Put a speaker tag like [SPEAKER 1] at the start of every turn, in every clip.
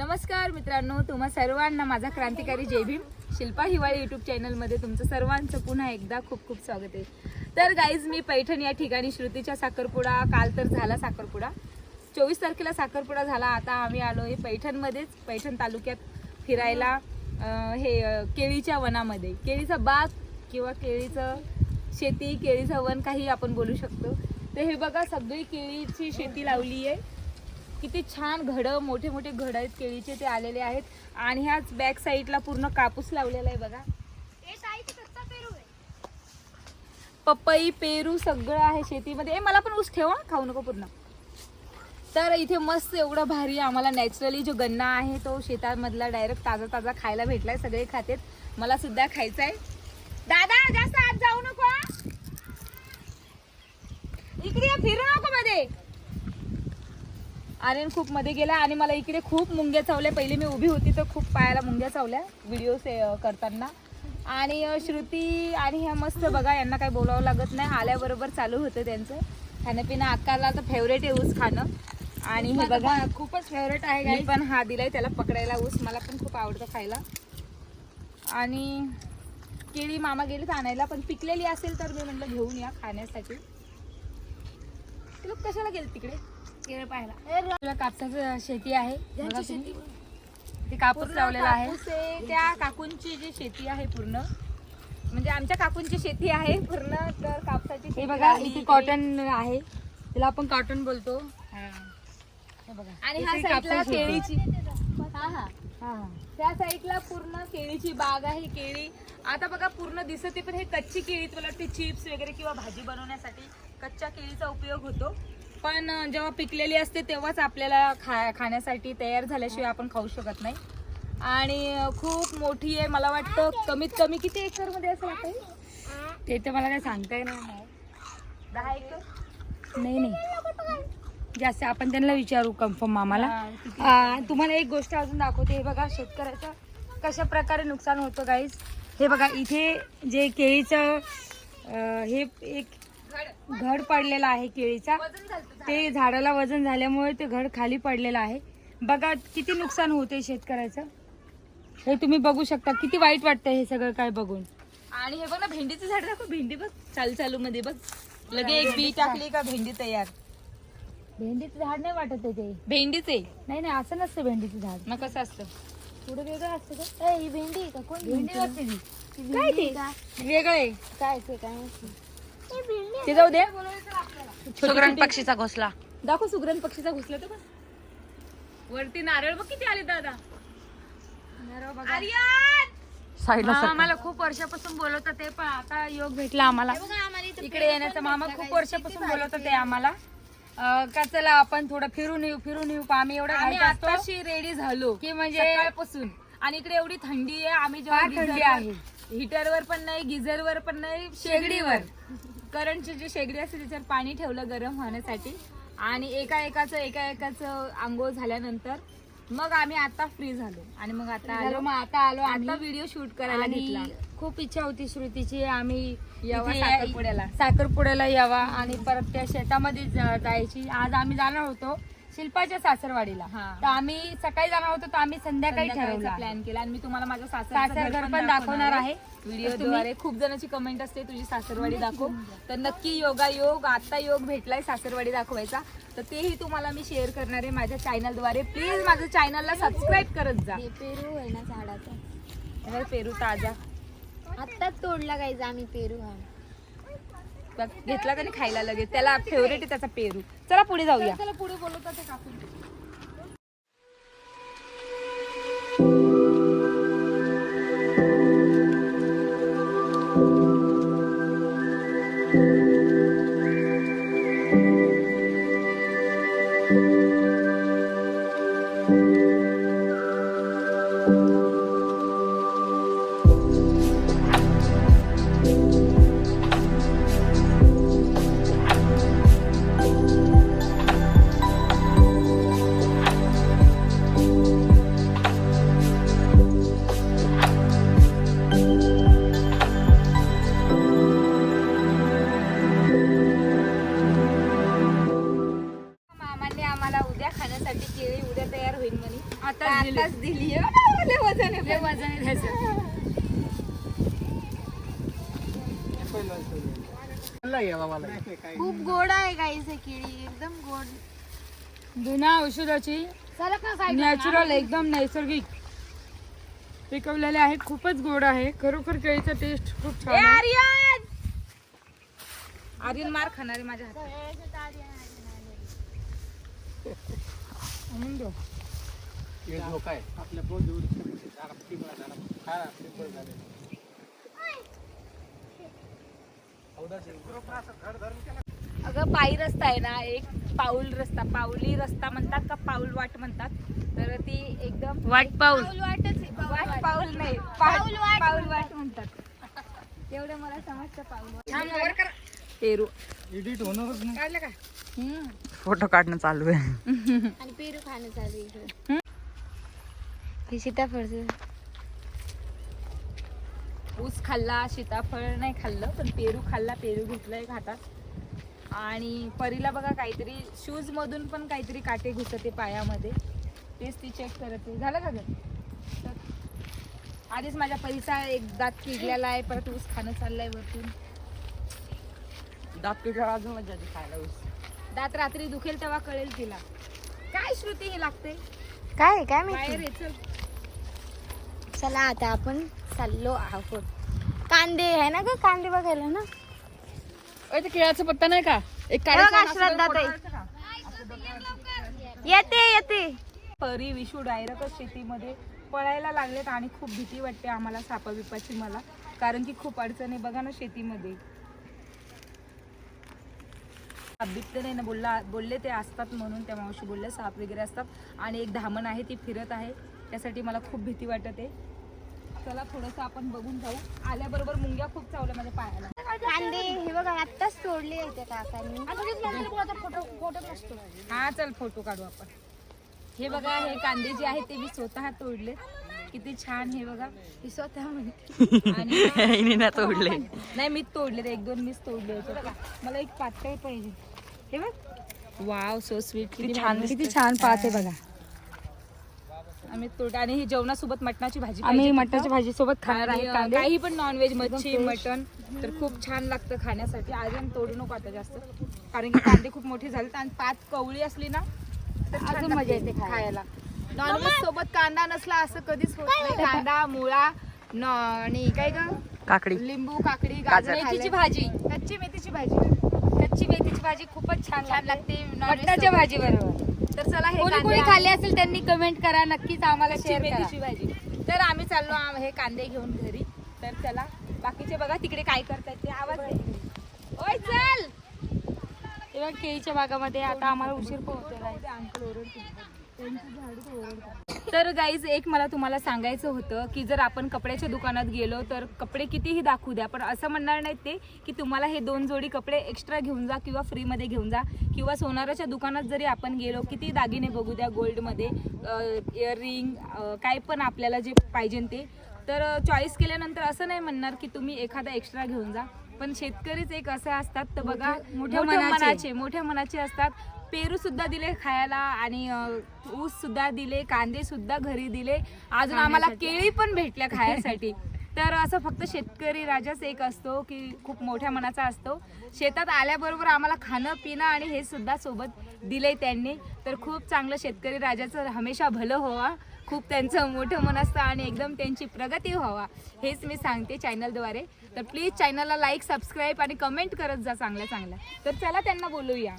[SPEAKER 1] नमस्कार मित्रांनो तुम्हा सर्वांना माझा क्रांतिकारी जय भीम. शिल्पा हिवाळी युट्यूब चॅनलमध्ये तुमचं सर्वांचं पुन्हा एकदा खूप खूप स्वागत आहे. तर गाईज मी पैठण या ठिकाणी श्रुतीच्या साखरपुडा काल तर झाला साखरपुडा. चोवीस तारखेला साखरपुडा झाला आता आम्ही आलो आहे पैठणमध्येच पैठण तालुक्यात फिरायला. हे केळीच्या वनामध्ये. केळीचा बाग किंवा केळीचं शेती केळीचं वन काही आपण बोलू शकतो. तर हे बघा सगळी केळीची शेती लावली आहे किती छान घडं मोठे मोठे घड आहेत केळीचे ते आलेले आहेत. आणि ह्याच बॅक साईडला पूर्ण कापूस लावलेला आहे बघा. पपई पेरू सगळं आहे शेतीमध्ये. मला पण ऊस ठेव खाऊ नको पूर्ण. तर इथे मस्त एवढं भारी आम्हाला नॅचरली जो गन्ना आहे तो शेतामधला डायरेक्ट ताजा ताजा खायला भेटलाय सगळे खातेत. मला सुद्धा खायचा आहे. दादा जास्त आत जाऊ नको. इकडे फिरू नको मध्ये. आर्यन खूप मध्ये गेला आणि मला इकडे खूप मुंग्या चावल्या. पहिले मी उभी होती तर खूप पायाला मुंग्या चावल्या व्हिडिओ करताना. आणि श्रुती आणि ह्या मस्त बघा यांना काही बोलावं लागत नाही. आल्याबरोबर चालू होतं त्यांचं. खाणंपिणं आकारला तर फेवरेट आहे ऊस खाणं. आणि हे बघा खूपच फेवरेट आहे मी पण हा दिलाय त्याला पकडायला ऊस. मला पण खूप आवडतं खायला. आणि केळी मामा गेलीत आणायला पण पिकलेली असेल तर मी म्हटलं घेऊन या खाण्यासाठी. लोक कशाला गेले तिकडे? केळ
[SPEAKER 2] तुला कापसाचं शेती आहे. बघा तुम्ही.
[SPEAKER 1] ते कापूस लावलेला आहे. त्या काकूंची जी शेती आहे पूर्ण म्हणजे आमच्या काकूंची शेती आहे पूर्ण तर कापसाची
[SPEAKER 2] हे
[SPEAKER 1] शेती
[SPEAKER 2] बघा इथे. कॉटन आहे. त्याला आपण कॉटन बोलतो.
[SPEAKER 1] हा.
[SPEAKER 2] हे बघा.
[SPEAKER 1] आणि ह्या
[SPEAKER 2] इथे
[SPEAKER 1] साईडला
[SPEAKER 2] कापूस होतो.
[SPEAKER 1] केळीची हा हा.
[SPEAKER 2] हा हा.
[SPEAKER 1] त्या साईडला पूर्ण केळीची बाग आहे. केळी आता बघा पूर्ण दिसते पण हे कच्ची केळी मला वाटते चिप्स वगैरे किंवा भाजी बनवण्यासाठी कच्च्या केळीचा उपयोग होतो. पण जेव्हा पिकलेली असते तेव्हाच आपल्याला खा खाण्यासाठी तयार झाल्याशिवाय आपण खाऊ शकत नाही. आणि खूप मोठी आहे. मला वाटतं कमीत कमी किती एकरमध्ये असं वाटतं
[SPEAKER 2] ते तर मला काय सांगता येणार नाही.
[SPEAKER 1] दहा एकर?
[SPEAKER 2] नाही नाही. जास्त आपण त्यांना विचारू कन्फर्म आम्हाला. तुम्हाला एक गोष्ट अजून दाखवते. हे बघा शेतकऱ्याचं कशा प्रकारे नुकसान होतं गाईस हे बघा इथे जे केळीचं हे एक
[SPEAKER 1] घड.
[SPEAKER 2] पडलेला आहे केळीचा. ते झाडाला वजन झाल्यामुळे ते घड खाली पडलेलं आहे. बघा किती नुकसान होते शेतकऱ्याचं. हे तुम्ही बघू शकता. किती वाईट वाटतं हे सगळं काय बघून.
[SPEAKER 1] आणि हे बघ ना भेंडीचं झाड दाखव. भेंडी बघ चालू चालू मध्ये बघ. लगे एक बी टाकली का भेंडी तयार.
[SPEAKER 2] भेंडीचं झाड नाही वाटत आहे ते.
[SPEAKER 1] भेंडीच. आहे
[SPEAKER 2] नाही नाही असं नसतं भेंडीचं झाड.
[SPEAKER 1] मग कसं असतं?
[SPEAKER 2] थोडं वेगळं असतं का? ही भेंडी का? कोण भेंडी असते ती
[SPEAKER 1] काय ते? वेगळं आहे.
[SPEAKER 2] काय ते काय
[SPEAKER 1] ते जाऊ दे.
[SPEAKER 3] सुगरण पक्षीचा घोसला.
[SPEAKER 1] दाखव सुग्रण पक्षीचा घुसला तर बस. वरती नारळ बघ किती आले दादा.
[SPEAKER 3] साईडला.
[SPEAKER 2] आम्हाला खूप वर्षापासून बोलवत होते पण आता योग भेटला आम्हाला. इकडे येण्याचा मामा खूप वर्षापासून बोलवत होते आम्हाला. अं, का चला आपण थोडं फिरून येऊ फिरून येऊ आम्ही एवढं
[SPEAKER 1] आम्ही
[SPEAKER 2] घाईत असतो
[SPEAKER 1] आताशी रेडी झालो.
[SPEAKER 2] की म्हणजे
[SPEAKER 1] सकाळपासून. आणि इकडे एवढी थंडी आहे आम्ही जेव्हा
[SPEAKER 2] फार थंडी आहे.
[SPEAKER 1] हिटरवर पण नाही गिझरवर पण नाही शेगडीवर. करंटची जी शेगडी असते त्याच्यावर पाणी ठेवलं गरम होण्यासाठी. आणि एका एकाचं एका एकाचं आंघोळ झाल्यानंतर मग आम्ही आता फ्री झालो. आणि मग आता आलो.
[SPEAKER 2] मग आता आलो
[SPEAKER 1] आता व्हिडिओ शूट करायला
[SPEAKER 2] आणि
[SPEAKER 1] घेतला.
[SPEAKER 2] खूप इच्छा होती श्रुतीची. आम्ही
[SPEAKER 1] यावं साखरपुड्याला.
[SPEAKER 2] साखरपुड्याला यावा आणि परत त्या शेतामध्ये जायची. आज आम्ही जाणार होतो. शिल्पाच्या सासरवाडीला.
[SPEAKER 1] हा.
[SPEAKER 2] तर आम्ही सकाळी जाणार होतो तर आम्ही संध्याकाळी ठरवलं
[SPEAKER 1] प्लॅन केला. आणि मी तुम्हाला माझं
[SPEAKER 2] सासर घर पण दाखवणार आहे.
[SPEAKER 1] व्हिडिओद्वारे खूप जणांची कमेंट असते तुझी सासरवाडी दाखव. तर नक्की योगा योग आता योग भेटलाय सासरवाडी दाखवायचा. तर तेही तुम्हाला मी शेअर करणार आहे माझ्या चॅनलद्वारे प्लीज माझ्या चॅनलला सबस्क्राईब करत जा.
[SPEAKER 4] पेरू आहे ना झाडाचा.
[SPEAKER 1] पेरू ताजा.
[SPEAKER 4] आत्ताच तोडला गायचा आम्ही पेरू हा.
[SPEAKER 1] बघ, घेतला त्याने खायला लगेच. त्याला फेवरेट आहे त्याचा पेरू. चला पुढे जाऊया.
[SPEAKER 4] चला पुढे बोलवतात ते काकू
[SPEAKER 1] thank
[SPEAKER 2] you
[SPEAKER 1] आताच दिली वजन आहे
[SPEAKER 2] वजन आहे
[SPEAKER 4] खूप गोड आहे गाईस हे केळी. एकदम गोड.
[SPEAKER 2] बिना औषधाची. नॅचरल एकदम नैसर्गिक. पिकवलेले आहे खूपच गोड आहे. खरोखर केळीचा टेस्ट खूप छान आहे.
[SPEAKER 1] आर्यन! आर्यन मार खाणारे माझ्या हातात.
[SPEAKER 2] आणून देऊ.
[SPEAKER 1] अगं पायी रस्ता आहे ना एक पाऊल रस्ता पाऊली रस्ता म्हणतात का पाऊल वाट म्हणतात. तर ती एकदम
[SPEAKER 2] वाट पाऊल.
[SPEAKER 4] वाटच
[SPEAKER 1] वाट. पाऊल नाही पाऊल वाट पाऊल वाट म्हणतात.
[SPEAKER 4] तेवढं मला समजतं पाऊल.
[SPEAKER 1] पेरू.
[SPEAKER 2] काढलं का?
[SPEAKER 3] फोटो काढणं चालू आहे.
[SPEAKER 4] आणि पेरू खाणं चालू आहे हे सीताफळचं
[SPEAKER 1] ऊस खाल्ला सीताफळ नाही खाल्लं पण पेरू खाल्ला पेरू घेतलाय हातात आणि परीला बघा काहीतरी शूज मधून पण काहीतरी काटे घुसते पायामध्ये. तेच ती चेक करते झालं का ग? तर आधीच माझ्या परीचा एक दात किडलेला आहे परत ऊस खाणं चाललंय वरतून.
[SPEAKER 3] दात पिठा अजून मजा येते खायला ऊस.
[SPEAKER 1] दात रात्री दुखेल तेव्हा कळेल तिला. काय श्रुती हे लागते?
[SPEAKER 4] काय आहे, काय
[SPEAKER 1] बाहेर
[SPEAKER 4] माहिती
[SPEAKER 1] चल.
[SPEAKER 4] चला आता आपण चाललो आहोत. कांदे आहे ना ग? कांदे बघायला ना?
[SPEAKER 2] ते केळाचा पत्ता नाही का? एक
[SPEAKER 4] बघा श्रद्धा ताई. येते येते.
[SPEAKER 1] परी विशू डायरेक्ट शेतीमध्ये पळायला लागलेत आणि खूप भीती वाटते आम्हाला सापा बिपाची मला. कारण की खूप अडचण आहे. बघा ना शेतीमध्ये. साप बिबटे नाही ना बोलला बोलले ते असतात म्हणून त्या मावशी बोलल्या साप वगैरे असतात. आणि एक धामण आहे ती फिरत आहे. त्यासाठी मला खूप भीती वाटत. आहे चला थोडंसं आपण बघून जाऊ. आल्याबरोबर मुंग्या खूप चावल्या माझ्या पायाला.
[SPEAKER 4] कांदे हे बघा आत्ताच तोडले काकांनी.
[SPEAKER 1] हा चल फोटो काढू आपण. हे बघा हे कांदे जे आहेत ते मी स्वतः तोडले. किती छान हे बघा. हे स्वतः म्हणते.
[SPEAKER 3] तोडले.
[SPEAKER 1] नाही मीच तोडले एक दोन मीच तोडले होते. मला एक पातळ पाहिजे. हे बघ. वाव सो स्वीट किती छान
[SPEAKER 2] किती छान पाहते बघा.
[SPEAKER 1] आम्ही तोड आणि ही जेवणासोबत मटणाची भाजी
[SPEAKER 2] आम्ही
[SPEAKER 1] पाहिजे
[SPEAKER 2] मटणाच्या भाजी सोबत खाणार आहे कांदे.
[SPEAKER 1] काही पण नॉनव्हेज मच्छी मटन तर खूप छान लागतं खाण्यासाठी. अजून तोडू नको आता जास्त कारण की कांदे खूप मोठे झालेत आणि पाच कवळी असली ना तर छान
[SPEAKER 2] अजून मजा
[SPEAKER 1] लागते
[SPEAKER 2] येते
[SPEAKER 1] खायला. नॉनव्हेज सोबत कांदा नसला असं कधीच होत नाही. कांदा मुळा न आणि काय ग?
[SPEAKER 3] काकडी.
[SPEAKER 1] लिंबू काकडी
[SPEAKER 3] गाजर.
[SPEAKER 2] मेथीची
[SPEAKER 1] भाजी. कच्ची मेथीची भाजी.
[SPEAKER 2] कच्ची मेथीची भाजी खूपच छान
[SPEAKER 1] छान
[SPEAKER 2] लागते.
[SPEAKER 1] लागते.
[SPEAKER 2] मटणाच्या. भाजी बरोबर
[SPEAKER 1] तर चला हे
[SPEAKER 2] कोणी. खाल्ली असेल त्यांनी कमेंट करा नक्कीच आम्हाला शेअर करा
[SPEAKER 1] मेथीची भाजी तर आम्ही चाललो आम- हे कांदे घेऊन घरी तर चला बाकीचे बघा तिकडे काय करतायत ते आवाज दे. ओय चल
[SPEAKER 2] तेव्हा केळीच्या बागामध्ये आता आम्हाला उशीर पोहोचलेला आहे
[SPEAKER 1] अंकल ओरडतील. तर गाईज एक मला तुम्हाला सांगायचं होतं की जर आपण कपड्याच्या दुकानात गेलो तर कपडे कितीही दाखवू द्या पण असं म्हणणार नाहीत ते की तुम्हाला हे दोन जोडी कपडे एक्स्ट्रा घेऊन जा किंवा फ्रीमध्ये घेऊन जा किंवा सोनाराच्या दुकानात जरी आपण गेलो किती दागिने बघू द्या गोल्डमध्ये इयरिंग काय पण आपल्याला जे पाहिजे ते तर चॉईस केल्यानंतर असं नाही म्हणणार की तुम्ही एखादा एक्स्ट्रा घेऊन जा पण शेतकरीच एक असं असतात तर बघा
[SPEAKER 2] मोठ्या. मनाचे
[SPEAKER 1] मोठ्या मनाचे असतात पेरू सुद्धा दिले खायला आणि ऊस सुद्धा दिले कांदे सुद्धा घरी दिले. अजून आम्हाला केळी पण भेटल्या खाण्यासाठी तर असं फक्त शेतकरी राजाच एक असतो की खूप मोठ्या मनाचा असतो. शेतात आल्याबरोबर आम्हाला खाणं पिणं आणि हे सुद्धा सोबत दिले त्यांनी. तर खूप चांगलं शेतकरी राजाचं हमेशा भलं व्हावा. खूप त्यांचं मोठं मन असतं आणि एकदम त्यांची प्रगती व्हावा. हेच मी सांगते चॅनलद्वारे. तर प्लीज चॅनलला लाईक सबस्क्राईब आणि कमेंट करत जा चांगल्या चांगल्या. तर चला त्यांना बोलूया.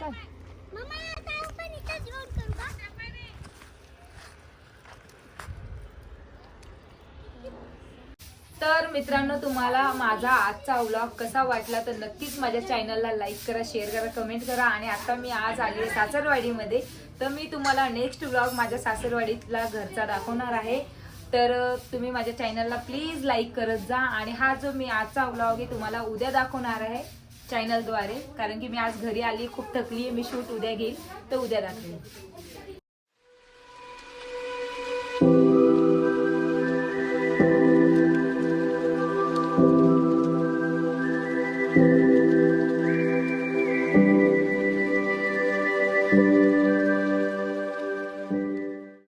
[SPEAKER 1] चल. तर मित्रांनो तुम्हाला माझा आजचा व्लॉग कसा वाटला तर नक्कीच माझ्या चॅनलला लाईक करा शेअर करा कमेंट करा. आणि आता मी आज आली आहे सासरवाडीमध्ये. तर मी तुम्हाला नेक्स्ट व्लॉग माझ्या सासरवाडीतला घरचा दाखवणार आहे. तर तुम्ही माझ्या चॅनलला प्लीज लाईक करत जा. आणि हा जो मी आजचा व्लॉग आहे तुम्हाला उद्या दाखवणार आहे. चॅनलद्वारे कारण की मी आज घरी आली खूप थकली आहे मी शूट उद्या घेईल तर उद्या दाखवेल